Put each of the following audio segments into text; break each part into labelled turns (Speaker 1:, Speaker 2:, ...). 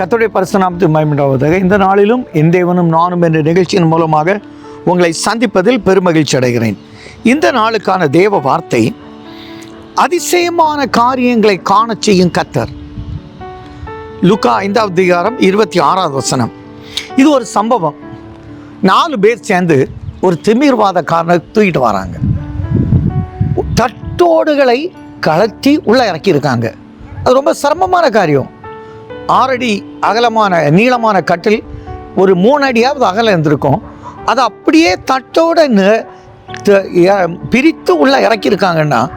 Speaker 1: கத்துடைய பரிசுநாமத்து மயமிடாவதாக இந்த நாளிலும் என் தேவனும் நானும் என்ற நிகழ்ச்சியின் மூலமாக உங்களை சந்திப்பதில் பெருமகிழ்ச்சி அடைகிறேன். இந்த நாளுக்கான தேவ வார்த்தை அதிசயமான காரியங்களை காண செய்யும் கத்தர் லுக்கா ஐந்தாவது அதிகாரம் இருபத்தி ஆறாவது வசனம். இது ஒரு சம்பவம். நாலு பேர் சேர்ந்து ஒரு திமிர்வாதக்காரனை தூக்கிட்டு வராங்க. தட்டோடுகளை கலத்தி உள்ளே இறக்கியிருக்காங்க. அது ரொம்ப சிரமமான காரியம். ஆறடி அகலமான நீளமான கட்டில் ஒரு மூணு அடியாவது அகலம் இருந்திருக்கும். அதை அப்படியே தட்டோட த- பிரித்து உள்ளே இறக்கியிருக்காங்கன்னா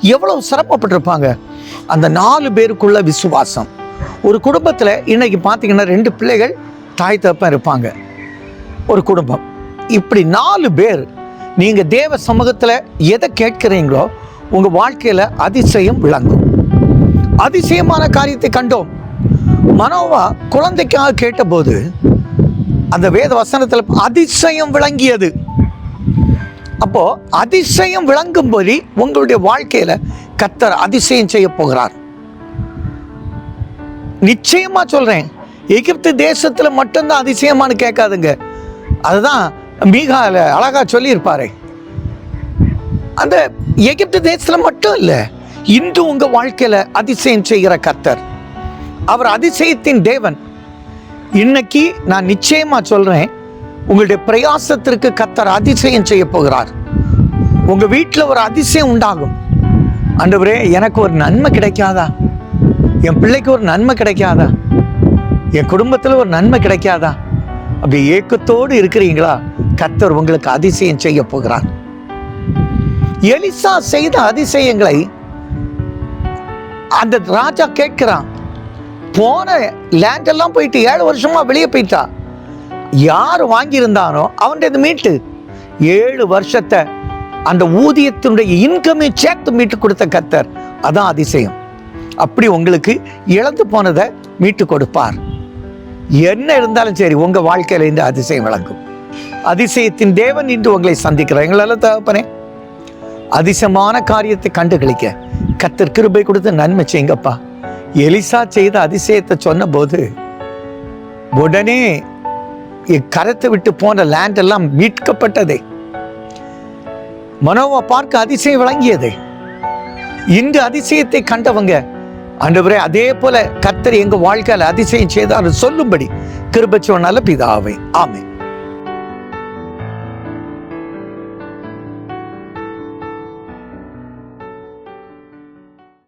Speaker 1: எவ்வளோ சிரமப்பட்டிருப்பாங்க? அந்த நாலு பேருக்குள்ள விசுவாசம். ஒரு குடும்பத்தில் இன்றைக்கி பார்த்தீங்கன்னா ரெண்டு பிள்ளைகள் தாய் தப்பம் இருப்பாங்க. ஒரு குடும்பம். இப்படி நாலு பேர் நீங்கள் தேவ சமூகத்தில் எதை கேட்குறீங்களோ உங்கள் வாழ்க்கையில் அதிசயம் விளங்கும். அதிசயமான காரியத்தை கண்டோம். மனோவா குழந்தைக்காக கேட்டபோது அந்த வேத வசனத்தில் அதிசயம் விளங்கியது. அப்போ அதிசயம் விளங்கும்படி உங்களுடைய வாழ்க்கையில கத்தர் அதிசயம் செய்ய போகிறார். நிச்சயமா சொல்றேன். எகிப்து தேசத்துல மட்டும்தான் அதிசயமானு கேட்காதுங்க. அதுதான் மீகால அழகா சொல்லியிருப்பாரு. அந்த எகிப்து தேசத்துல மட்டும் இல்லை இன்று உங்க வாழ்க்கையில அதிசயம் செய்கிற கத்தர். அவர் அதிசயத்தின் தேவன். இன்னைக்கு நான் நிச்சயமா சொல்றேன் உங்களுடைய பிரயாசத்திற்கு கத்தர் அதிசயம் செய்ய போகிறார். உங்க வீட்டில் ஒரு அதிசயம் உண்டாகும். ஆண்டவரே எனக்கு ஒரு நன்மை கிடைக்காதா? என் பிள்ளைக்கு ஒரு நன்மை கிடைக்காதா? என் குடும்பத்தில் ஒரு நன்மை கிடைக்காதா? அப்படி ஏக்கத்தோடு இருக்கிறீங்களா? கத்தர் உங்களுக்கு அதிசயம் செய்ய போகிறார். எலிசா செய்த அதிசயங்களை அந்த ராஜா கேட்கிறான். போன லேண்ட் எல்லாம் போயிட்டு ஏழு வருஷமா வெளியே போயிட்டா. யார் வாங்கியிருந்தானோ அவன்கிட்ட மீட்டு. ஏழு வருஷத்தை அந்த ஊதியத்தினுடைய இன்கமே சேர்த்து மீட்டு கொடுத்த கத்தர். அதான் அதிசயம். அப்படி உங்களுக்கு இழந்து போனதை மீட்டு கொடுப்பார். என்ன இருந்தாலும் சரி உங்கள் வாழ்க்கையில் இந்த அதிசயம் விளங்கும். அதிசயத்தின் தேவன் இன்று உங்களை சந்திக்கிறார். எங்களால் தகப்பனே அதிசயமான காரியத்தை கண்டுகளிக்க. கத்தர் கிருபை கொடுத்து நன்மை செய்யுங்கப்பா. எலிசா செய்த அதிசயத்தை சொன்னபோது உடனே கரத்தை விட்டு போன லேண்ட் எல்லாம் மீட்கப்பட்டதே. மனோவா பார்க்க அதிசயம் விளங்கியதே. இன்று அதிசயத்தை கண்டவங்க அன்றுவரே அதே போல கர்த்தர் எங்க வாழ்க்கையில் அதிசயம் செய்தார் சொல்லும்படி கிருபச்சோனால பிதாவை. ஆமை